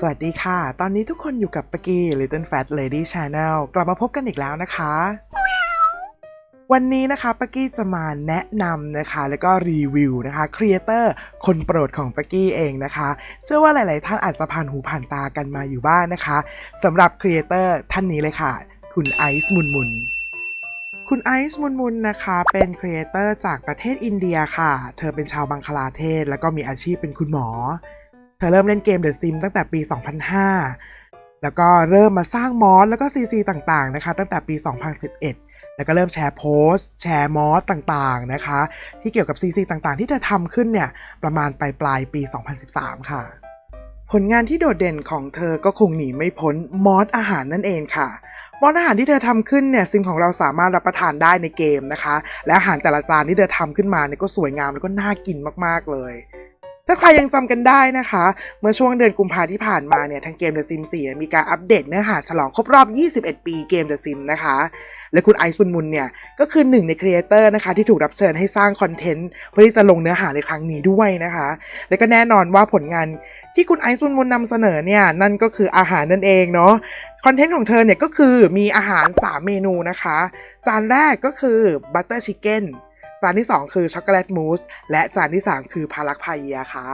สวัสดีค่ะ ตอนนี้ทุกคนอยู่กับปกกี้ Little Fat Lady Channel กลับมาพบกันอีกแล้วนะคะ วันนี้นะคะปกกี้จะมาแนะนำนะคะ แล้วก็รีวิวนะคะครีเอเตอร์คนโปรดของปกกี้เองนะคะ เชื่อว่าหลาย ๆ ท่านอาจจะผ่านหูผ่านตากันมาอยู่บ้างนะคะสำหรับครีเอเตอร์ท่านนี้เลยค่ะ คุณไอซ์มุนมุนคุณไอซ์มุนมุนนะคะ เป็นครีเอเตอร์จากประเทศอินเดียค่ะ เธอเป็นชาวบังคลาเทศ แล้วก็มีอาชีพเป็นคุณหมอเธอเริ่มเล่นเกม The Sims ตั้งแต่ปี 2005 แล้วก็เริ่มมาสร้างมอสแล้วก็ CC ต่างๆนะคะ ตั้งแต่ปี 2011 แล้วก็เริ่มแชร์โพสต์ แชร์มอสต่างๆนะคะ ที่เกี่ยวกับ CC ต่างๆ ที่เธอทำขึ้นเนี่ย ประมาณปลายปลายปี 2013 ค่ะ ผลงานที่โดดเด่นของเธอก็คงหนีไม่พ้นมอสอาหารนั่นเองค่ะมอสอาหารที่เธอทำขึ้นเนี่ยซิมของเราสามารถรับประทานได้ในเกมนะคะ และอาหารแต่ละจานที่เธอทำขึ้นมาเนี่ยก็สวยงามแล้วก็น่ากินมากๆเลย ถ้าใครยังจำกันได้นะคะ เมื่อช่วงเดือนกุมภาที่ผ่านมาเนี่ยทางเกม The Sims 4เนี่ยมีการอัปเดตเนื้อหาฉลองครบรอบ 21 ปีเกม The Sims นะคะ และคุณไอซ์บุญมุนเนี่ย ก็คือหนึ่งในครีเอเตอร์นะคะ ที่ถูกรับเชิญให้สร้างคอนเทนต์ เพื่อที่จะลงเนื้อหาในครั้งนี้ด้วยนะคะ และก็แน่นอนว่าผลงานที่คุณไอซ์บุญมุนนำเสนอเนี่ย นั่นก็คืออาหารนั่นเองเนาะคอนเทนต์ของเธอเนี่ยก็คือมีอาหาร 3 เมนูนะคะ จานแรกก็คือบัตเตอร์ชิคเก้น จานที่ 2 คือช็อกโกแลตมูสและจานที่ 3 คือพารักพายเยียค่ะ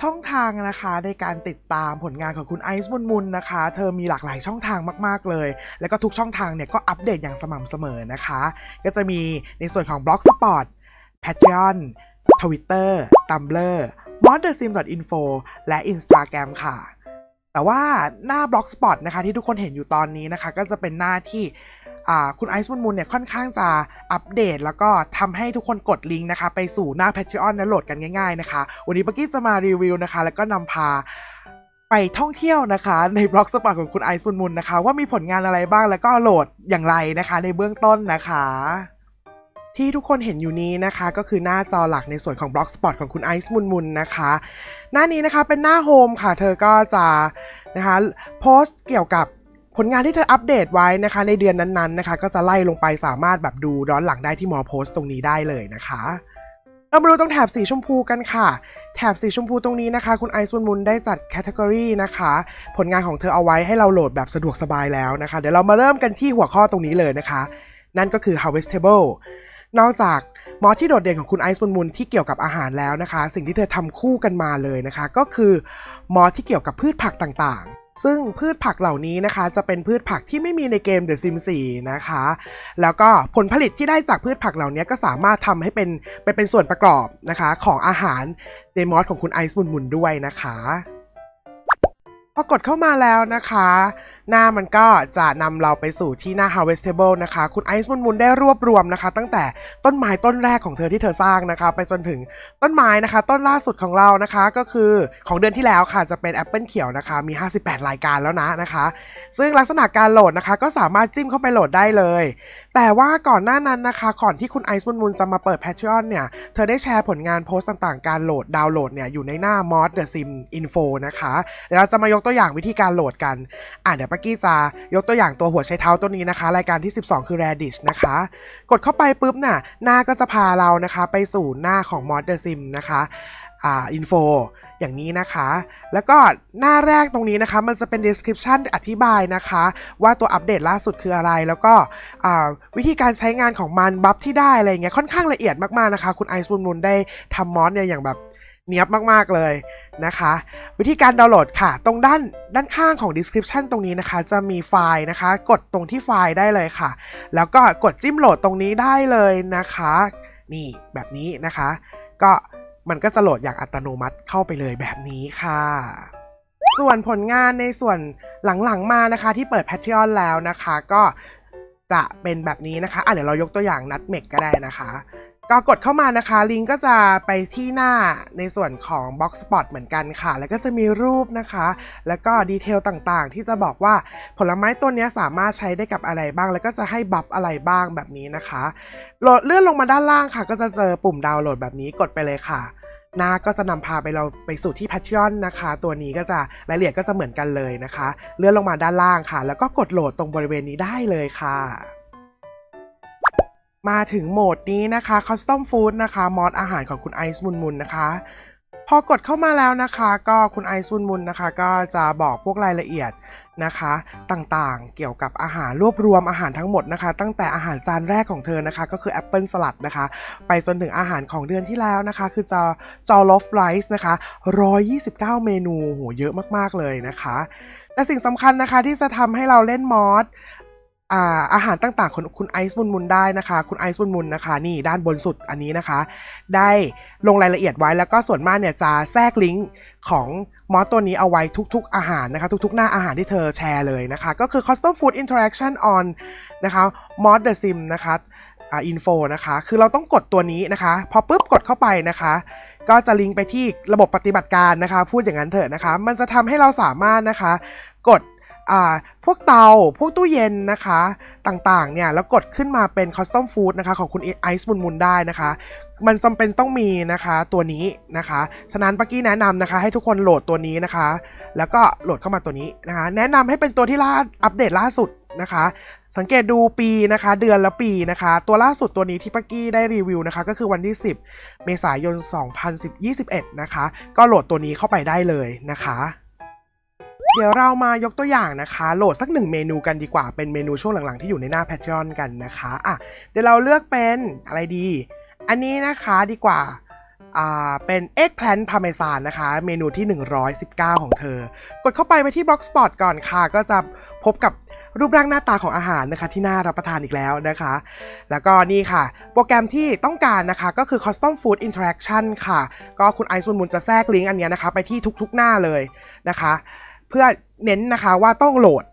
ช่องทางนะคะในการติดตามผลงานของคุณไอซ์มุนมุนนะคะ เธอมีหลากหลายช่องทางมากๆเลย แล้วก็ทุกช่องทางเนี่ยก็อัปเดตอย่างสม่ำเสมอนะคะ ก็จะมีในส่วนของ b l o g s p o t Patreon Twitter Tumblr m o d t h e s i m i n f o และ Instagram ค่ะ แต่ว่าหน้า Blogspot นะคะที่ทุกคนเห็นอยู่ตอนนี้นะคะ ก็จะเป็นหน้าที่ คุณไอซ์มุนมุนเนี่ยค่อนข้างจะอัปเดต แล้วก็ทำให้ทุกคนกดลิงก์นะคะ ไปสู่หน้า Patreon และโหลดกันง่ายๆนะคะ วันนี้ปักกี้จะมารีวิวนะคะ แล้วก็นำพาไปท่องเที่ยวนะคะ ในบล็อกสปอตของคุณไอซ์มุนมุนนะคะ ว่ามีผลงานอะไรบ้างแล้วก็โหลดอย่างไรนะคะ ในเบื้องต้นนะคะที่ทุกคนเห็นอยู่นี้นะคะ ก็คือหน้าจอหลักในส่วนของ Blogspot ของคุณไอซ์มุนมุนนะคะ หน้านี้นะคะเป็นหน้าโฮมค่ะ เธอก็จะนะคะโพสต์เกี่ยวกับ ผลงานที่เธออัปเดตไว้นะคะ ในเดือนนั้นๆนะคะ ก็จะไล่ลงไปสามารถแบบดูย้อนหลังได้ที่มอโพสต์ตรงนี้ได้เลยนะคะเรามาดูตรงแถบสีชมพูกันค่ะ แถบสีชมพูตรงนี้นะคะ คุณไอซ์มุนมุนได้จัดแคตตากรีนะคะ ผลงานของเธอเอาไว้ให้เราโหลดแบบสะดวกสบายแล้วนะคะ เดี๋ยวเรามาเริ่มกันที่หัวข้อตรงนี้เลยนะคะ นั่นก็คือ harvestable นอกจากมอสที่โดดเด่นของคุณไอซ์มุนมุนที่เกี่ยวกับอาหารแล้วนะคะ สิ่งที่เธอทำคู่กันมาเลยนะคะ ก็คือมอสที่เกี่ยวกับพืชผักต่างๆ ซึ่งพืชผักเหล่านี้นะคะ จะเป็นพืชผักที่ไม่มีในเกม The Sims 4 นะคะ แล้วก็ผลผลิตที่ได้จากพืชผักเหล่านี้ก็สามารถทำให้เป็นเป็นเป็นส่วนประกอบนะคะ ของอาหารในมอสของคุณไอซ์มุนมุนด้วยนะคะพอกดเข้ามาแล้วนะคะ หน้ามันก็จะนำเราไปสู่ที่หน้า harvestable นะคะ คุณไอซ์มุนมุนได้รวบรวมนะคะ ตั้งแต่ต้นไม้ต้นแรกของเธอที่เธอสร้างนะคะ ไปจนถึงต้นไม้นะคะ ต้นล่าสุดของเรานะคะก็คือของเดือนที่แล้วค่ะจะเป็นแอปเปิลเขียวนะคะ มี 58 รายการแล้วนะนะคะ ซึ่งลักษณะการโหลดนะคะ ก็สามารถจิ้มเข้าไปโหลดได้เลย แต่ว่าก่อนหน้านั้นนะคะ ก่อนที่คุณไอซ์มุนมุนจะมาเปิด Patreon เนี่ย เธอได้แชร์ผลงานโพสต์ต่างๆ การโหลดดาวน์โหลดเนี่ยอยู่ในหน้า mod the sim info นะคะเดี๋ยวเราจะมายกตัวอย่างวิธีการโหลดกันอะเดี๋ยวไปกกี้จะยกตัวอย่างตัวหัวใช้เท้าตัวนี้นะคะ รายการที่ 12 คือ Radish นะคะ กดเข้าไปปุ๊บน่ะหน้าก็จะพาเรานะคะ ไปสู่หน้าของ mod the sim นะคะอ่า info อย่างนี้นะคะ แล้วก็หน้าแรกตรงนี้นะคะ มันจะเป็น description อธิบายนะคะ ว่าตัวอัปเดตล่าสุดคืออะไร แล้วก็อ่าวิธีการใช้งานของมัน บัฟที่ได้อะไรเงี้ยค่อนข้างละเอียดมากๆนะคะ คุณไอซ์บุนมุนได้ทำมอสเนี่ยอย่างแบบ เนียบมากๆเลยนะคะ วิธีการดาวน์โหลดค่ะ ตรงด้านด้านข้างของ description ตรงนี้นะคะ จะมีไฟล์นะคะ กดตรงที่ไฟล์ได้เลยค่ะ แล้วก็กดจิ้มโหลดตรงนี้ได้เลยนะคะ นี่แบบนี้นะคะ ก็มันก็จะโหลดอย่างอัตโนมัติเข้าไปเลยแบบนี้ค่ะส่วนผลงานในส่วนหลังๆมานะคะ ที่เปิด Patreon แล้วนะคะ ก็จะเป็นแบบนี้นะคะอะเดี๋ยวเรายกตัวอย่างนัดเมกก็ได้นะคะ ก็กดเข้ามานะคะ ลิงก์ก็จะไปที่หน้าในส่วนของ Box Spot เหมือนกันค่ะ แล้วก็จะมีรูปนะคะ แล้วก็ดีเทลต่างๆ ที่จะบอกว่าผลไม้ตัวนี้สามารถใช้ได้กับอะไรบ้าง แล้วก็จะให้บัฟอะไรบ้างแบบนี้นะคะโหลดเลื่อนลงมาด้านล่างค่ะ ก็จะเจอปุ่มดาวน์โหลดแบบนี้กดไปเลยค่ะหน้าก็จะนำพาไปเราไปสู่ที่ Patreon นะคะ ตัวนี้ก็จะรายละเอียดก็จะเหมือนกันเลยนะคะ เลื่อนลงมาด้านล่างค่ะ แล้วก็กดโหลดตรงบริเวณนี้ได้เลยค่ะ มาถึงโหมดนี้นะคะ Custom Food นะคะมอดอาหารของคุณไอซ์มุนมุนนะคะ พอกดเข้ามาแล้วนะคะ ก็คุณไอซ์วุนมุนนะคะ ก็จะบอกพวกรายละเอียดนะคะ ต่างๆเกี่ยวกับอาหารรวบรวมอาหารทั้งหมดนะคะ ตั้งแต่อาหารจานแรกของเธอนะคะ ก็คือแอปเปิลสลัดนะคะ ไปจนถึงอาหารของเดือนที่แล้วนะคะ คือจอจอลอฟไรซ์นะคะ 129 เมนูโหเยอะมากๆเลยนะคะแต่สิ่งสำคัญนะคะที่จะทำให้เราเล่นมอส อาอาหารต่างๆของคุณไอซ์มุนมุนได้นะคะ คุณไอซ์มุนมุนนะคะ นี่ด้านบนสุดอันนี้นะคะ ได้ลงรายละเอียดไว้แล้วก็ส่วนมากเนี่ยจะแทรกลิงก์ของมอสตัวนี้เอาไว้ทุกๆอาหารนะคะ ทุกๆ หน้าอาหารที่เธอแชร์เลยนะคะ ก็คือ custom food interaction on นะคะ mod the sim นะคะอ่า info นะคะ คือเราต้องกดตัวนี้นะคะ พอปุ๊บกดเข้าไปนะคะ ก็จะลิงก์ไปที่ระบบปฏิบัติการนะคะ พูดอย่างนั้นเถอะนะคะ มันจะทำให้เราสามารถนะคะ กด พวกเตา พวกตู้เย็นนะคะ ต่างๆ เนี่ย แล้วกดขึ้นมาเป็น custom food นะคะ ของคุณไอซ์มุนมุนได้นะคะ มันจำเป็นต้องมีนะคะตัวนี้นะคะ ฉะนั้นปักกี้แนะนำนะคะ ให้ทุกคนโหลดตัวนี้นะคะ แล้วก็โหลดเข้ามาตัวนี้นะคะ แนะนำให้เป็นตัวที่ล่าอัปเดตล่าสุดนะคะ สังเกตดูปีนะคะ เดือนและปีนะคะ ตัวล่าสุดตัวนี้ที่ปักกี้ได้รีวิวนะคะ ก็คือวันที่ 10 เมษายน 2021 นะคะ ก็โหลดตัวนี้เข้าไปได้เลยนะคะ เดี๋ยวเรามายกตัวอย่างนะคะ โหลดสักหนึ่งเมนูกันดีกว่า เป็นเมนูช่วงหลังๆที่อยู่ในหน้า Patreon กันนะคะอะเดี๋ยวเราเลือกเป็นอะไรดี อันนี้นะคะดีกว่าอ่าเป็น eggplant parmesan นะคะ เมนูที่ 119 ของเธอ กดเข้าไปไปที่ Blogspot ก่อนค่ะ ก็จะพบกับรูปร่างหน้าตาของอาหารนะคะที่น่ารับประทานอีกแล้วนะคะ แล้วก็นี่ค่ะ โปรแกรมที่ต้องการนะคะก็คือ custom food interaction ค่ะ ก็คุณไอซ์มุนมุนจะแทรกลิงก์อันนี้นะคะ ไปที่ทุกๆหน้าเลยนะคะ เพื่อเน้นนะคะว่าต้องโหลด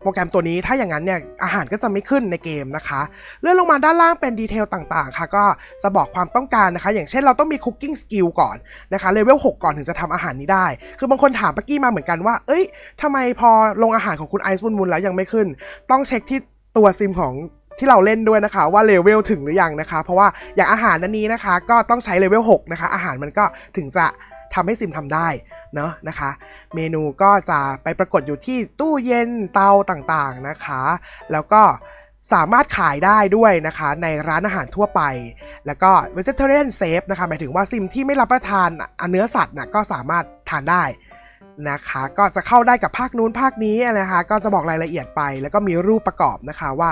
โปรแกรมตัวนี้ถ้าอย่างนั้นเนี่ยอาหารก็จะไม่ขึ้นในเกมนะคะเลื่อนลงมาด้านล่างเป็นดีเทลต่างๆ ค่ะ ก็จะบอกความต้องการนะคะ อย่างเช่นเราต้องมีคุกกิ้งสกิลก่อนนะคะเลเวล6ก่อนถึงจะทำอาหารนี้ได้ คือบางคนถามปักกี้มาเหมือนกันว่า เอ้ยทำไมพอลงอาหารของคุณไอซ์มุนมุนแล้วยังไม่ขึ้น ต้องเช็คที่ตัวซิมของที่เราเล่นด้วยนะคะว่าเลเวลถึงหรือยังนะคะ เพราะว่าอย่างอาหารนันนี้นะคะ ก็ต้องใช้เลเวล6นะคะอาหารมันก็ถึงจะทำให้ซิมทำได้ เนาะนะคะ เมนูก็จะไปปรากฏอยู่ที่ตู้เย็นเตาต่างๆนะคะ แล้วก็สามารถขายได้ด้วยนะคะ ในร้านอาหารทั่วไป แล้วก็ vegetarian safe นะคะ หมายถึงว่าซิมที่ไม่รับประทานเนื้อสัตว์นะก็สามารถทานได้นะคะ ก็จะเข้าได้กับภาคนู้นภาคนี้นะคะ ก็จะบอกรายละเอียดไป แล้วก็มีรูปประกอบนะคะว่า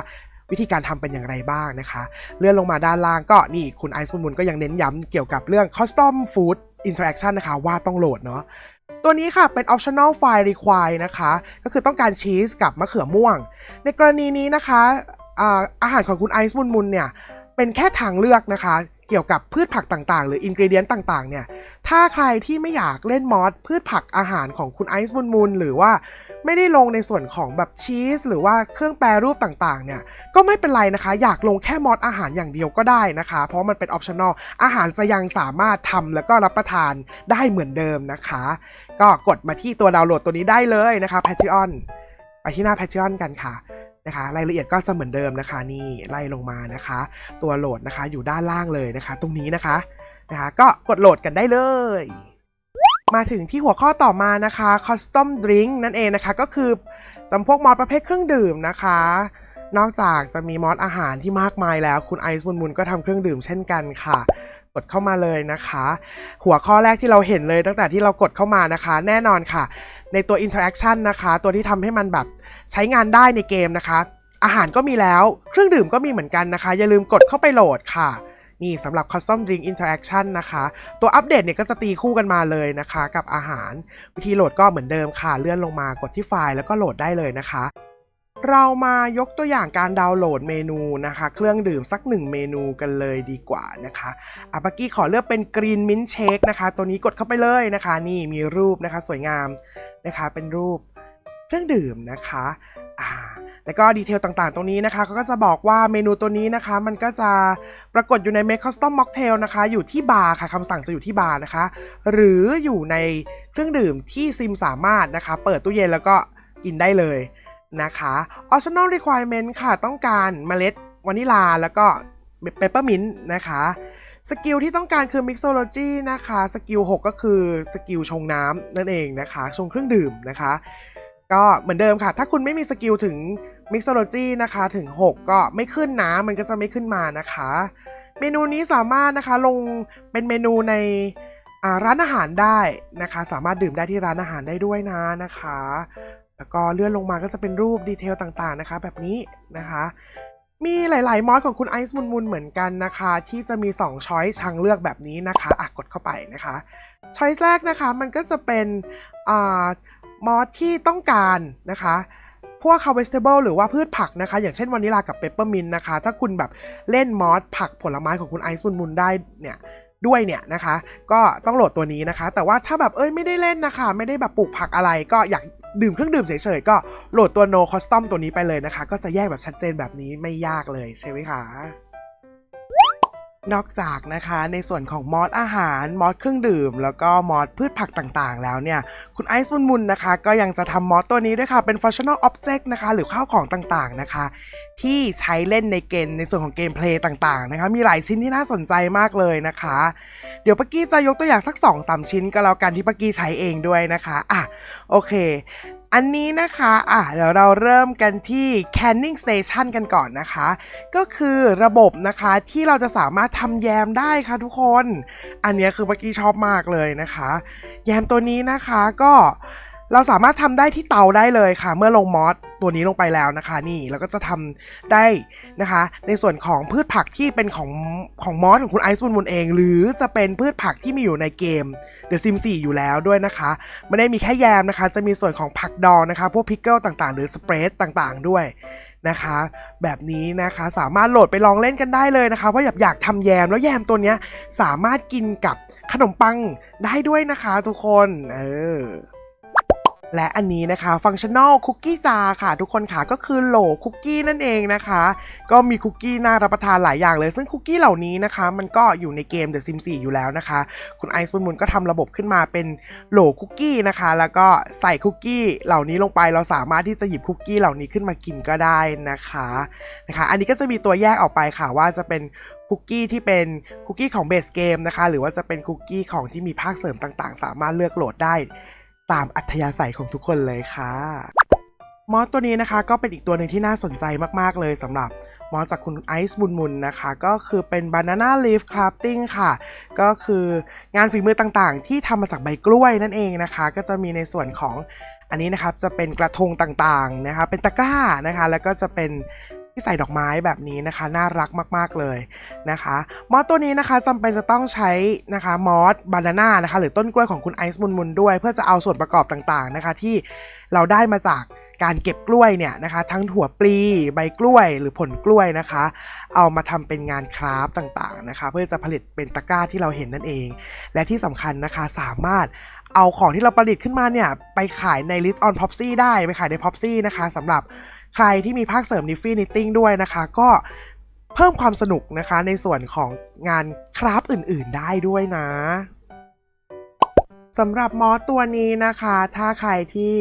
วิธีการทำเป็นอย่างไรบ้างนะคะ เลื่อนลงมาด้านล่างก็นี่คุณไอซ์มุนมุนก็ยังเน้นย้ำเกี่ยวกับเรื่อง custom food interaction นะคะว่าต้องโหลดเนาะ ตัวนี้ค่ะเป็น optional file require นะคะ ก็คือต้องการชีสกับมะเขือม่วง ในกรณีนี้นะคะอาอาหารของคุณไอซ์มุนมุนเนี่ย เป็นแค่ทางเลือกนะคะ เกี่ยวกับพืชผักต่างๆ หรืออินกิเดียนต่างๆเนี่ย ถ้าใครที่ไม่อยากเล่นมอสพืชผักอาหารของคุณไอซ์มุนมุนหรือว่า ไม่ได้ลงในส่วนของแบบชีสหรือว่าเครื่องแปรรูปต่างๆ เนี่ยก็ไม่เป็นไรนะคะ อยากลงแค่มอสอาหารอย่างเดียวก็ได้นะคะ เพราะมันเป็น optional อาหารจะยังสามารถทำแล้วก็รับประทานได้เหมือนเดิมนะคะ ก็กดมาที่ตัวดาวน์โหลดตัวนี้ได้เลยนะคะ Patreon ไปที่หน้า Patreon กันค่ะนะคะรายละเอียดก็จะเหมือนเดิมนะคะ นี่ไล่ลงมานะคะ ตัวโหลดนะคะอยู่ด้านล่างเลยนะคะ ตรงนี้นะคะนะคะ ก็กดโหลดกันได้เลย มาถึงที่หัวข้อต่อมานะคะ custom drink นั่นเองนะคะ ก็คือจำพวกมอสประเภทเครื่องดื่มนะคะ นอกจากจะมีมอสอาหารที่มากมายแล้ว คุณไอซ์มุนมุนก็ทำเครื่องดื่มเช่นกันค่ะ กดเข้ามาเลยนะคะ หัวข้อแรกที่เราเห็นเลยตั้งแต่ที่เรากดเข้ามานะคะ แน่นอนค่ะ ในตัว interaction นะคะ ตัวที่ทำให้มันแบบใช้งานได้ในเกมนะคะ อาหารก็มีแล้ว เครื่องดื่มก็มีเหมือนกันนะคะ อย่าลืมกดเข้าไปโหลดค่ะ นี่สำหรับ custom drink interaction นะคะ ตัวอัปเดตเนี่ยก็จะตีคู่กันมาเลยนะคะ กับอาหาร วิธีโหลดก็เหมือนเดิมค่ะ เลื่อนลงมากดที่ไฟล์แล้วก็โหลดได้เลยนะคะ เรามายกตัวอย่างการดาวน์โหลดเมนูนะคะ เครื่องดื่มสักหนึ่งเมนูกันเลยดีกว่านะคะอาปากี้ขอเลือกเป็น Green Mint Shake นะคะ ตัวนี้กดเข้าไปเลยนะคะ นี่มีรูปนะคะ สวยงามนะคะ เป็นรูปเครื่องดื่มนะคะ อ่าแล้วก็ดีเทลต่างๆ ตรงนี้นะคะเขาก็จะบอกว่าเมนูตัวนี้นะคะ มันก็จะปรากฏอยู่ใน Make Custom Mocktail นะคะ อยู่ที่บาร์ค่ะคำสั่งจะอยู่ที่บาร์นะคะ หรืออยู่ในเครื่องดื่มที่ซิมสามารถนะคะ เปิดตู้เย็นแล้วก็กินได้เลยนะคะ optional requirement ค่ะ ต้องการเมล็ดวานิลาแล้วก็เปปเปอร์มินต์นะคะสกิลที่ต้องการคือ mixology นะคะ สกิล 6 ก็คือสกิลชงน้ำนั่นเองนะคะ ชงเครื่องดื่มนะคะ ก็เหมือนเดิมค่ะ ถ้าคุณไม่มีสกิลถึง mixology นะคะถึง 6 ก็ไม่ขึ้นนะมันก็จะไม่ขึ้นมานะคะ เมนูนี้สามารถนะคะลงเป็นเมนูในร้านอาหารได้นะคะ สามารถดื่มได้ที่ร้านอาหารได้ด้วยนะนะคะ แล้วก็เลื่อนลงมาก็จะเป็นรูปดีเทลต่างๆนะคะ แบบนี้นะคะ มีหลาย ๆ มอดของคุณไอซ์มุนมุนเหมือนกันนะคะ ที่จะมี 2 ช้อยชังเลือกแบบนี้นะคะอะกดเข้าไปนะคะช้อยแรกนะคะมันก็จะเป็นอ่า มอดที่ต้องการนะคะพวก harvestable หรือว่าพืชผักนะคะ อย่างเช่นวานิลากับเปปเปอร์มินนะคะ ถ้าคุณแบบเล่นมอสผักผลไม้ของคุณไอซ์มุนมุนได้เนี่ยด้วยเนี่ยนะคะ ก็ต้องโหลดตัวนี้นะคะ แต่ว่าถ้าแบบเอ้ยไม่ได้เล่นนะคะ ไม่ได้แบบปลูกผักอะไรก็อยากดื่มเครื่องดื่มเฉยๆ ก็โหลดตัว no custom ตัวนี้ไปเลยนะคะ ก็จะแยกแบบชัดเจนแบบนี้ไม่ยากเลยใช่ไหมคะ นอกจากนะคะในส่วนของมอสอาหาร มอสเครื่องดื่ม แล้วก็มอสพืชผักต่างๆ แล้วเนี่ย คุณไอซ์มุนมุนนะคะ ก็ยังจะทำมอสตัวนี้ด้วยค่ะ เป็น functional object นะคะ หรือข้าวของต่างๆนะคะ ที่ใช้เล่นในเกมในส่วนของเกมเพลย์ต่างๆนะคะ มีหลายชิ้นที่น่าสนใจมากเลยนะคะ เดี๋ยวปักกี้จะยกตัวอย่างสัก 2-3 ชิ้นก็แล้วกันที่ปักกี้ใช้เองด้วยนะคะอะโอเค อันนี้นะคะ อะเดี๋ยวเราเริ่มกันที่ canning station กันก่อนนะคะ ก็คือระบบนะคะที่เราจะสามารถทำแยมได้ค่ะทุกคน อันนี้คือเมื่อกี้ชอบมากเลยนะคะ แยมตัวนี้นะคะก็ เราสามารถทำได้ที่เตาได้เลยค่ะ เมื่อลงมอสตัวนี้ลงไปแล้วนะคะ นี่แล้วก็จะทำได้นะคะ ในส่วนของพืชผักที่เป็นของของมอสของคุณไอซ์บุนบุนเอง หรือจะเป็นพืชผักที่มีอยู่ในเกม The Sim 4อยู่แล้วด้วยนะคะ ไม่ได้มีแค่แยมนะคะ จะมีส่วนของผักดองนะคะ พวกพิกเกิลต่างๆ หรือสเปรดต่างๆ ด้วยนะคะ แบบนี้นะคะสามารถโหลดไปลองเล่นกันได้เลยนะคะ เพราะอยากอยากทำแยมแล้วแยมตัวเนี้ยสามารถกินกับขนมปังได้ด้วยนะคะ ทุกคน เออ และอันนี้นะคะ Functional Cookie Jar ค่ะทุกคนค่ะก็คือโหลคุกกี้นั่นเองนะคะ ก็มีคุกกี้น่ารับประทานหลายอย่างเลย ซึ่งคุกกี้เหล่านี้นะคะ มันก็อยู่ในเกม The Sims 4 อยู่แล้วนะคะ คุณไอซ์บุนมุนก็ทำระบบขึ้นมาเป็นโหลคุกกี้นะคะ แล้วก็ใส่คุกกี้เหล่านี้ลงไปเราสามารถที่จะหยิบคุกกี้เหล่านี้ขึ้นมากินก็ได้นะคะนะคะ อันนี้ก็จะมีตัวแยกออกไปค่ะว่าจะเป็นคุกกี้ที่เป็นคุกกี้ของเบสเกมนะคะ หรือว่าจะเป็นคุกกี้ของที่มีภาคเสริมต่างๆ สามารถเลือกโหลดได้ ตามอัธยาศัยของทุกคนเลยค่ะมอสตัวนี้นะคะก็เป็นอีกตัวหนึ่งที่น่าสนใจมากๆเลยสำหรับมอสจากคุณไอซ์มุนมุนนะคะ ก็คือเป็น Banana Leaf Crafting ค่ะ ก็คืองานฝีมือต่างๆ ที่ทำมาจากใบกล้วยนั่นเองนะคะ ก็จะมีในส่วนของอันนี้นะครับจะเป็นกระทงต่างๆนะคะเป็นตะกร้านะคะ แล้วก็จะเป็น ที่ใส่ดอกไม้แบบนี้นะคะน่ารักมากๆเลยนะคะมอสตัวนี้นะคะจำเป็นจะต้องใช้นะคะมอสบานาน่านะคะหรือต้นกล้วยของคุณไอซ์มุนมุนด้วย เพื่อจะเอาส่วนประกอบต่างๆนะคะที่เราได้มาจากการเก็บกล้วยเนี่ยนะคะทั้งถั่วปลีใบกล้วยหรือผลกล้วยนะคะ เอามาทำเป็นงานคราฟต่างๆนะคะ เพื่อจะผลิตเป็นตะกร้าที่เราเห็นนั่นเอง และที่สำคัญนะคะสามารถเอาของที่เราประดิษฐ์ขึ้นมาเนี่ยไปขายใน List on Popsy ได้ไปขายใน Popsy นะคะสำหรับ ใครที่มีภาคเสริม Niffy Knitting ด้วยนะคะ ก็เพิ่มความสนุกนะคะในส่วนของงานคราฟต์อื่นๆได้ด้วยนะสำหรับมอสตัวนี้นะคะ ถ้าใครที่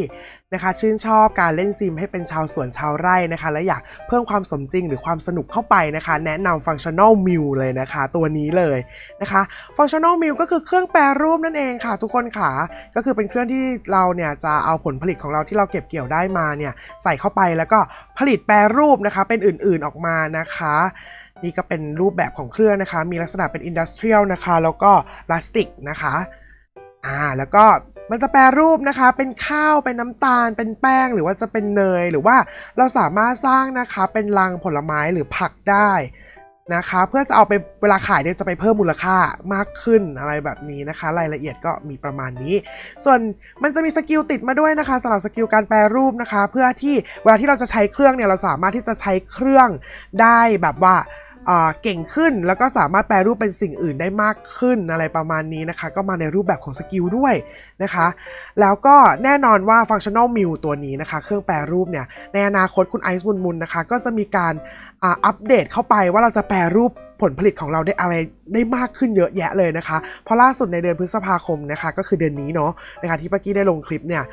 นะคะ ชื่นชอบการเล่นซิมให้เป็นชาวสวนชาวไร่นะคะ และอยากเพิ่มความสมจริงหรือความสนุกเข้าไปนะคะ แนะนำ Functional m i l เลยนะคะ ตัวนี้เลยนะคะ Functional m i l ก็คือเครื่องแปรรูปนั่นเองค่ะ ทุกคนค่ะก็คือเป็นเครื่องที่เราเนี่ยจะเอาผลผลิตของเราที่เราเก็บเกี่ยวได้มาเนี่ยใส่เข้าไปแล้วก็ผลิตแปรรูปนะคะเป็นอื่นๆออกมานะคะนี่ก็เป็นรูปแบบของเครื่องนะคะ มีลักษณะเป็นอินดัสเทรียลนะคะ แล้วก็พลาสติกนะคะ อ่า แล้วก็ มันจะแปรรูปนะคะ เป็นข้าวเป็นน้ำตาล เป็นแป้งหรือว่าจะเป็นเนย หรือว่าเราสามารถสร้างนะคะเป็นรังผลไม้หรือผักได้นะคะ เพื่อจะเอาไปเวลาขายเนี่ยจะไปเพิ่มมูลค่ามากขึ้นอะไรแบบนี้นะคะ รายละเอียดก็มีประมาณนี้ ส่วนมันจะมีสกิลติดมาด้วยนะคะสำหรับสกิลการแปรรูปนะคะ เพื่อที่เวลาที่เราจะใช้เครื่องเนี่ยเราสามารถที่จะใช้เครื่องได้แบบว่า เก่งขึ้นแล้วก็สามารถแปลรูปเป็นสิ่งอื่นได้มากขึ้นอะไรประมาณนี้นะคะ ก็มาในรูปแบบของสกิลด้วยนะคะ แล้วก็แน่นอนว่า Functional m i l ตัวนี้นะคะ เครื่องแปรรูปเนี่ย ในอนาคตคุณไอซ์มุนมุนนะคะ ก็จะมีการอัปเดตเข้าไปว่าเราจะแปรรูปผลผลิตของเราได้อะไรได้มากขึ้นเยอะแยะเลยนะคะ เพราะล่าสุดในเดือนพฤษภาคมนะคะ ก็คือเดือนนี้เนาะนะคะที่เมื่อกี้ได้ลงคลิปเนี่ย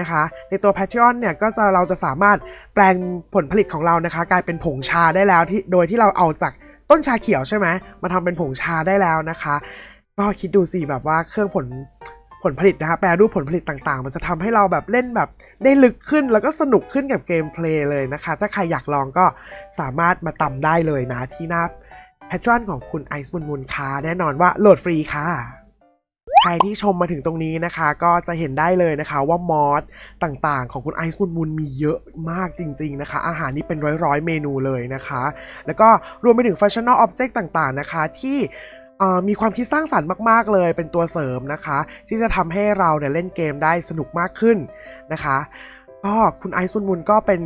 นะคะ ในตัว Patreon เนี่ยก็จะเราจะสามารถแปลงผลผลิตของเรานะคะ กลายเป็นผงชาได้แล้วที่โดยที่เราเอาจาก ต้นชาเขียวใช่ไหมมาทำเป็นผงชาได้แล้วนะคะ ก็คิดดูสิแบบว่าเครื่องผลผลผลิตนะคะแปลรูปผลผลิตต่างๆ มันจะทำให้เราแบบเล่นแบบได้ลึกขึ้นแล้วก็สนุกขึ้นกับเกมเพลย์เลยนะคะ ถ้าใครอยากลองก็สามารถมาตำได้เลยนะที่หน้าแพท reon ของคุณไอซ์มุนมุนค่ะแน่นอนว่าโหลดฟรีค่ะ ครที่ชมมาถึงตรงนี้นะคะ ก็จะเห็นได้เลยนะคะว่ามอสต่างๆ ของคุณไอซ์มุนมุนมีเยอะมากจริง ๆนะคะ อาหารนี่เป็นร้อยๆเมนูเลยนะคะ แล้วก็รวมไปถึง functional object ต่างๆนะคะที่มีความคิดสร้างสรรค์มากๆ เลยเป็นตัวเสริมนะคะ ที่จะทำให้เราเนี่ยเล่นเกมได้สนุกมากขึ้นนะคะก็คุณไอซ์มุนมุนก็เป็น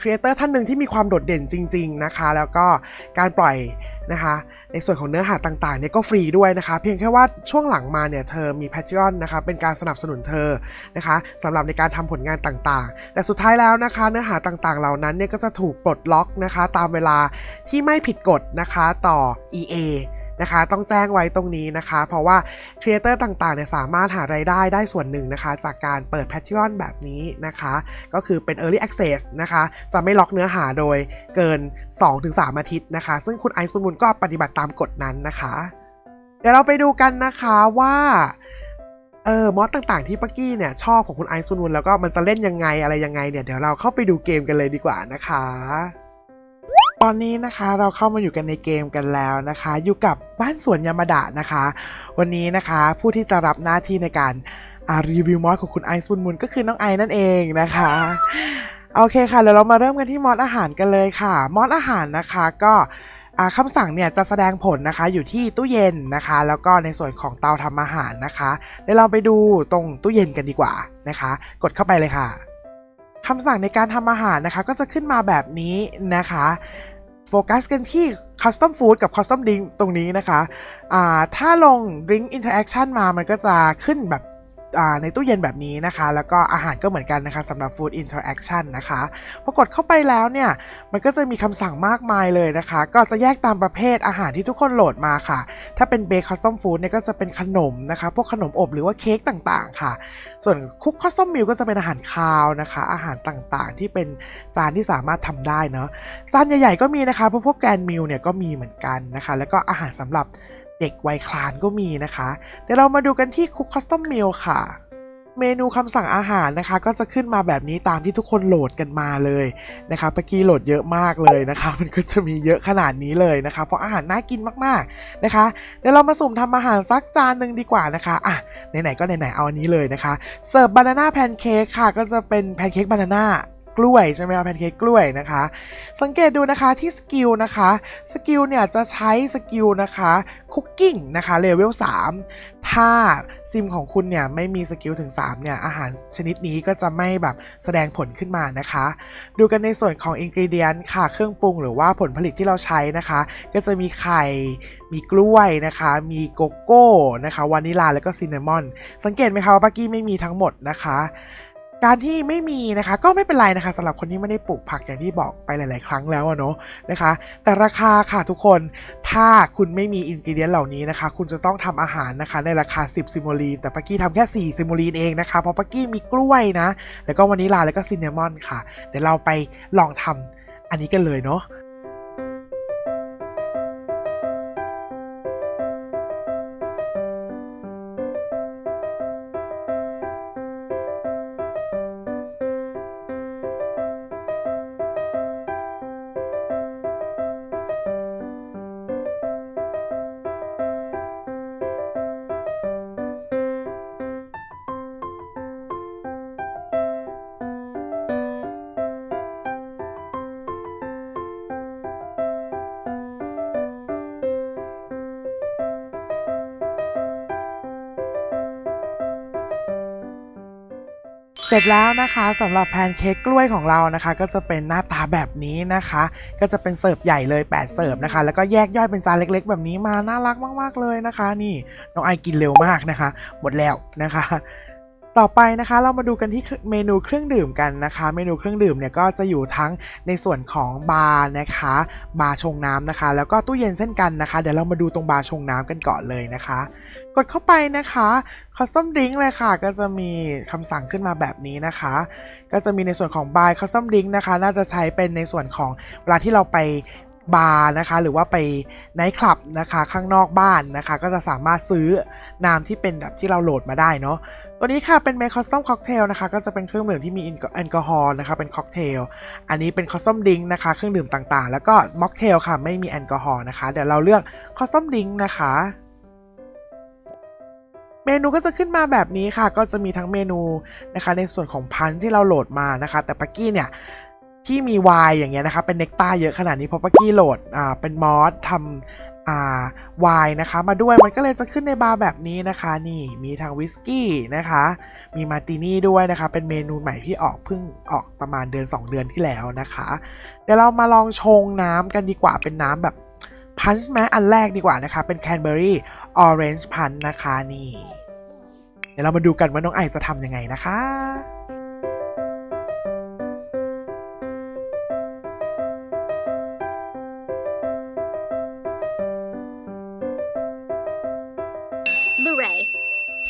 ครีเอเตอร์ท่านหนึ่งที่มีความโดดเด่นจริง ๆนะคะ แล้วก็การปล่อยนะคะ ในส่วนของเนื้อหาต่างๆเนี่ยก็ฟรีด้วยนะคะ เพียงแค่ว่าช่วงหลังมาเนี่ยเธอมี Patreon นะคะเป็นการสนับสนุนเธอนะคะสำหรับในการทำผลงานต่างๆ แต่สุดท้ายแล้วนะคะเนื้อหาต่างๆ เหล่านั้นเนี่ยก็จะถูกปลดล็อกนะคะตามเวลาที่ไม่ผิดกฎนะคะต่อ EA นะคะ ต้องแจ้งไว้ตรงนี้นะคะ เพราะว่าครีเอเตอร์ต่างๆเนี่ยสามารถหารายได้ได้ส่วนหนึ่งนะคะ จากการเปิด Patreon แบบนี้นะคะ ก็คือเป็น Early Access นะคะ จะไม่ล็อกเนื้อหาโดยเกิน 2-3 อาทิตย์นะคะ ซึ่งคุณไอซ์บุญบุญก็ปฏิบัติตามกฎนั้นนะคะ เดี๋ยวเราไปดูกันนะคะว่าเออมอสต่างๆที่ปักกี้เนี่ยชอบของคุณไอซ์บุญบุญแล้วก็มันจะเล่นยังไงอะไรยังไงเนี่ยเดี๋ยวเราเข้าไปดูเกมกันเลยดีกว่านะคะ ตอนนี้นะคะเราเข้ามาอยู่กันในเกมกันแล้วนะคะ อยู่กับบ้านสวนยามาดะนะคะ วันนี้นะคะผู้ที่จะรับหน้าที่ในการารีวิวมอสของคุณไอซ์บุญมุนก็คือน้องไอนั่นเองนะคะโอเคค่ะเดี๋ยวเรามาเริ่มกันที่มอสอาหารกันเลยค่ะ มอสอาหารนะคะก็อ่าคำสั่งเนี่ยจะแสดงผลนะคะอยู่ที่ตู้เย็นนะคะ แล้วก็ในส่วนของเตาทำอาหารนะคะเดี๋ยวเราไปดูตรงตู้เย็นกันดีกว่านะคะ กดเข้าไปเลยค่ะ คำสั่งในการทำอาหารนะคะก็จะขึ้นมาแบบนี้นะคะโฟกัสกันที่ Custom Food กับ Custom Drink ตรงนี้นะคะ ถ้าลง Drink Interaction มามันก็จะขึ้นแบบ ในตู้เย็นแบบนี้นะคะ แล้วก็อาหารก็เหมือนกันนะคะสำหรับ Food Interaction นะคะพอกดเข้าไปแล้วเนี่ย มันก็จะมีคำสั่งมากมายเลยนะคะ ก็จะแยกตามประเภทอาหารที่ทุกคนโหลดมาค่ะ ถ้าเป็นเบ k คัสตอมฟู้ดเนี่ยก็จะเป็นขนมนะคะ พวกขนมอบหรือว่าเค้กต่างๆ ค่ะ ส่วนคุกคัสตอมมิลก็จะเป็นอาหารคาวนะคะ อาหารต่างๆ ที่เป็นจานที่สามารถทำได้เนาะจานใหญ่ๆก็มีนะคะพวกพวกแกรนมิลเนี่ยก็มีเหมือนกันนะคะ แล้วก็อาหารสำหรับ เด็กวัยคลานก็มีนะคะ เดี๋ยวเรามาดูกันที่คุกคัสตอมมิลค่ะ เมนูคำสั่งอาหารนะคะ ก็จะขึ้นมาแบบนี้ตามที่ทุกคนโหลดกันมาเลยนะคะเมื่อกี้โหลดเยอะมากเลยนะคะ มันก็จะมีเยอะขนาดนี้เลยนะคะ เพราะอาหารน่ากินมากๆนะคะ เดี๋ยวเรามาสุ่มทำอาหารสักจานหนึ่งดีกว่านะคะอะไหนๆก็ไหนๆเอาอันนี้เลยนะคะเสิร์ฟบานาน่าแพนเค้กค่ะ ก็จะเป็นแพนเค้กบานาน่า กล้วยใช่ไหมคะแพนเค้กกล้วยนะคะ สังเกตดูนะคะที่สกิลนะคะสกิลเนี่ยจะใช้สกิลนะคะคุกกิ้งนะคะเลเวล3ถ้าซิมของคุณเนี่ยไม่มีสกิลถึง3เนี่ยอาหารชนิดนี้ก็จะไม่แบบแสดงผลขึ้นมานะคะ ดูกันในส่วนของอินก e เดียนค่ะเครื่องปรุงหรือว่าผลผลิตที่เราใช้นะคะ ก็จะมีไข่ มีกล้วยนะคะ มีโกโก้นะคะวานิลาแล้วก็ซินนามอน สังเกตไหมคะว่าปักกี้ไม่มีทั้งหมดนะคะ การที่ไม่มีนะคะก็ไม่เป็นไรนะคะสำหรับคนที่ไม่ได้ปลูกผักอย่างที่บอกไปหลาย ๆ ครั้งแล้วเนาะนะคะ แต่ราคาค่ะทุกคนถ้าคุณไม่มีอินกิเดียนเหล่านี้นะคะ คุณจะต้องทำอาหารนะคะในราคา 10 ซิโมลีน แต่ปักกี้ทำแค่4ซิโมลีนเองนะคะเพราะปักกี้มีกล้วยนะ แล้วก็วานิลาแล้วก็ซินนามอนค่ะ เดี๋ยวเราไปลองทำอันนี้กันเลยเนาะ เสร็จแล้วนะคะสำหรับแพนเค้กกล้วยของเรานะคะ ก็จะเป็นหน้าตาแบบนี้นะคะ ก็จะเป็นเสิร์ฟใหญ่เลย 8 เสิร์ฟนะคะ แล้วก็แยกย่อยเป็นจานเล็ก ๆ แบบนี้มาน่ารักมาก ๆเลยนะคะ นี่น้องไอกินเร็วมากนะคะ หมดแล้วนะคะ ต่อไปนะคะเรามาดูกันที่เมนูเครื่องดื่มกันนะคะ เมนูเครื่องดื่มเนี่ยก็จะอยู่ทั้งในส่วนของบาร์นะคะบาร์ชงน้ำนะคะ แล้วก็ตู้เย็นเช่นกันนะคะ เดี๋ยวเรามาดูตรงบาร์ชงน้ำกันก่อนเลยนะคะ กดเข้าไปนะคะ Custom Drink เลยค่ะ ก็จะมีคำสั่งขึ้นมาแบบนี้นะคะ ก็จะมีในส่วนของ Buy Custom Drink นะคะ น่าจะใช้เป็นในส่วนของเวลาที่เราไปบาร์นะคะหรือว่าไปไนท์คลับนะคะข้างนอกบ้านนะคะ ก็จะสามารถซื้อน้ำที่เป็นแบบที่เราโหลดมาได้เนาะ ตัวนี้ค่ะเป็นเมคคอสตอมค็อกเทลนะคะก็จะเป็นเครื่องดื่มที่มีแอลกอฮอล์นะคะเป็นค็อกเทล อันนี้เป็นคอสตอมดิงนะคะเครื่องดื่มต่างๆ แล้วก็ม็อกเทลค่ะไม่มีแอลกอฮอล์นะคะ เดี๋ยวเราเลือกคอสตอมดิงนะคะเมนูก็จะขึ้นมาแบบนี้ค่ะ ก็จะมีทั้งเมนูนะคะในส่วนของพันที่เราโหลดมานะคะ แต่ปักกี้เนี่ยที่มีไวน์อย่างเงี้ยนะคะเป็นเนกตาเยอะขนาดนี้เพราะปักกี้โหลดอ่าเป็นมอสทำ อ่าไวน์นะคะ มาด้วยมันก็เลยจะขึ้นในบาร์แบบนี้นะคะนี่มีทางวิสกี้นะคะ มีมาร์ตินี่ด้วยนะคะ เป็นเมนูใหม่ที่ออกเพิ่งออกประมาณเดือน 2 เดือนที่แล้วนะคะ เดี๋ยวเรามาลองชงน้ำกันดีกว่าเป็นน้ำแบบพันช์แม้อันแรกดีกว่านะคะ เป็นแคนเบอรี่ออเรนจ์พันนะคะนี่ เดี๋ยวเรามาดูกันว่าน้องไอจะทำยังไงนะคะ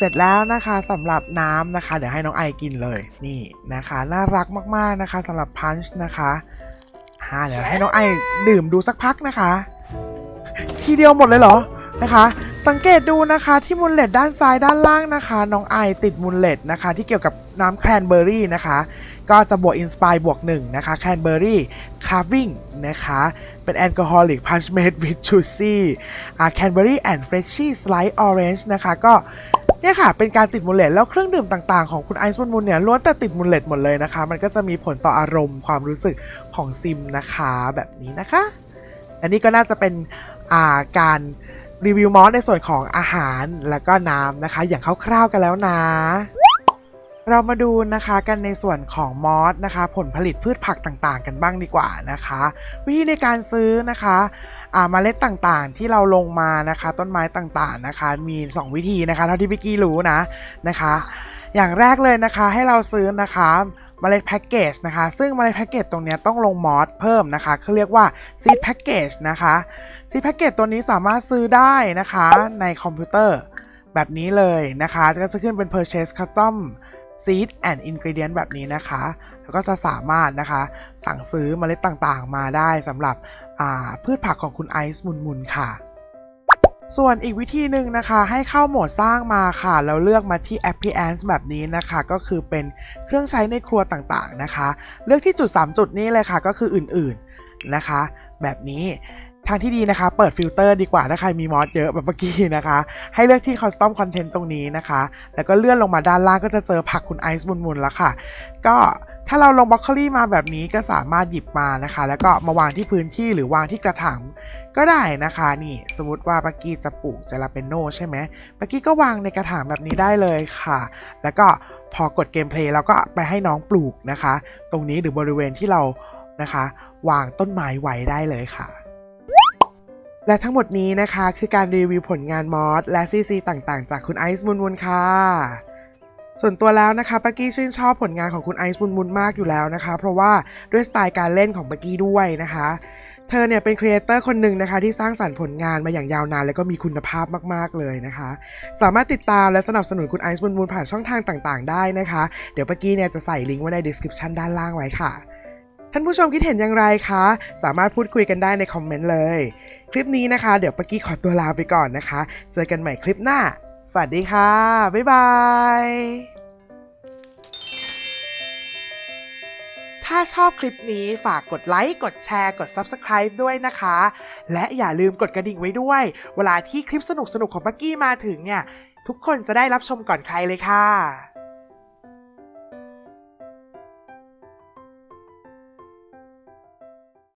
เสร็จแล้วนะคะสำหรับน้ำนะคะ เดี๋ยวให้น้องไอกินเลยนี่นะคะ น่ารักมากๆนะคะสำหรับพันช์นะคะอ่าเดี๋ยวให้น้องไอดื่มดูสักพักนะคะ ทีเดียวหมดเลยเหรอนะคะ สังเกตดูนะคะที่มูลเลตด้านซ้ายด้านล่างนะคะ น้องไอติดมูลเลตนะคะ ที่เกี่ยวกับน้ำแครนเบอร์รี่นะคะ ก็จะบวกอินสปายบวก1นะคะแครนเบอร์รี่คราวิ่งนะคะเป็นแอลกอฮอลิกพัชเมดวิ t ชูซี่อ่าแคนเบอรี่แอนด์เฟรชชี่สไลด์ออเรนจ์นะคะก็ เนี่ยค่ะ เป็นการติดมูลเลตแล้วเครื่องดื่มต่างๆของคุณไอซ์บนมูลเนี่ยล้วนแต่ติดมูลเลตหมดเลยนะคะ มันก็จะมีผลต่ออารมณ์ความรู้สึกของซิมนะคะแบบนี้นะคะ อันนี้ก็น่าจะเป็นอาการรีวิวมอสในส่วนของอาหารแล้วก็น้ำนะคะ อย่างคร่าวๆกันแล้วนะ เรามาดูนะคะกันในส่วนของมอสนะคะ ผลผลิตพืชผักต่างๆ กันบ้างดีกว่านะคะ วิธีในการซื้อนะคะอ่าเมล็ดต่างๆ ที่เราลงมานะคะ ต้นไม้ต่างๆนะคะ มี 2 วิธีนะคะเท่าที่พี่กี้รู้นะนะคะ อย่างแรกเลยนะคะให้เราซื้อนะคะเมล็ดแพ็กเกจนะคะ ซึ่งเมล็ดแพ็กเกจตรงนี้ต้องลงมอสเพิ่มนะคะเขาเรียกว่าซีดแพ็กเกจนะคะซีดแพ็กเกจตัวนี้สามารถซื้อได้นะคะในคอมพิวเตอร์แบบนี้เลยนะคะก็จะขึ้นเป็น purchase custom seed and ingredient แบบนี้นะคะ แล้วก็จะสามารถนะคะ สั่งซื้อเมล็ดต่างๆ มาได้สำหรับพืชผักของคุณไอซ์มุนมุนค่ะส่วนอีกวิธีหนึ่งนะคะให้เข้าโหมดสร้างมาค่ะ แล้วเลือกมาที่ appearance แบบนี้นะคะ ก็คือเป็นเครื่องใช้ในครัวต่างๆนะคะ เลือกที่จุด 3 จุดนี้เลยค่ะ ก็คืออื่นๆนะคะ แบบนี้ ทางที่ดีนะคะ เปิดฟิลเตอร์ดีกว่าถ้าใครมีมอสเยอะแบบเมื่อกี้นะคะ ให้เลือกที่ custom content ตรงนี้นะคะ แล้วก็เลื่อนลงมาด้านล่างก็จะเจอผักคุณไอซ์มุนๆแล้วค่ะ ก็ถ้าเราลงบรอกโคลีมาแบบนี้ก็สามารถหยิบมานะคะ แล้วก็มาวางที่พื้นที่หรือวางที่กระถางก็ได้นะคะนี่สมมติว่าปักกี้จะปลูกเจลาเปนโนใช่ไหมปักกี้ก็วางในกระถางแบบนี้ได้เลยค่ะ แล้วก็พอกดเกมเพลย์เราก็ไปให้น้องปลูกนะคะ ตรงนี้หรือบริเวณที่เรานะคะ วางต้นไม้ไว้ได้เลยค่ะ และทั้งหมดนี้นะคะคือการรีวิวผลงานมอสและซีซีต่างๆ จากคุณไอซ์มุนมุนค่ะส่วนตัวแล้วนะคะปักกี้ชื่นชอบผลงานของคุณไอซ์มุนมุนมากอยู่แล้วนะคะ เพราะว่าด้วยสไตล์การเล่นของปักกี้ด้วยนะคะ เธอเนี่ยเป็นครีเอเตอร์คนหนึ่งนะคะ ที่สร้างสรรค์ผลงานมาอย่างยาวนาน และก็มีคุณภาพมากๆเลยนะคะ สามารถติดตามและสนับสนุนคุณไอซ์มุนมุนผ่านช่องทางต่างๆ ได้นะคะ เดี๋ยวปักกี้เนี่ยจะใส่ลิงก์ไว้ใน description ด้านล่างไว้ค่ะ ท่านผู้ชมคิดเห็นอย่างไรคะ สามารถพูดคุยกันได้ในคอมเมนต์เลย คลิปนี้นะคะ เดี๋ยวปกี้ขอตัวลาไปก่อนนะคะ เจอกันใหม่คลิปหน้า สวัสดีค่ะ บ๊ายบาย ถ้าชอบคลิปนี้ฝากกดไลค์ กดแชร์ กด Subscribe ด้วยนะคะ และอย่าลืมกดกระดิ่งไว้ด้วย เวลาที่คลิปสนุกๆของปักกี้มาถึงเนี่ย ทุกคนจะได้รับชมก่อนใครเลยค่ะ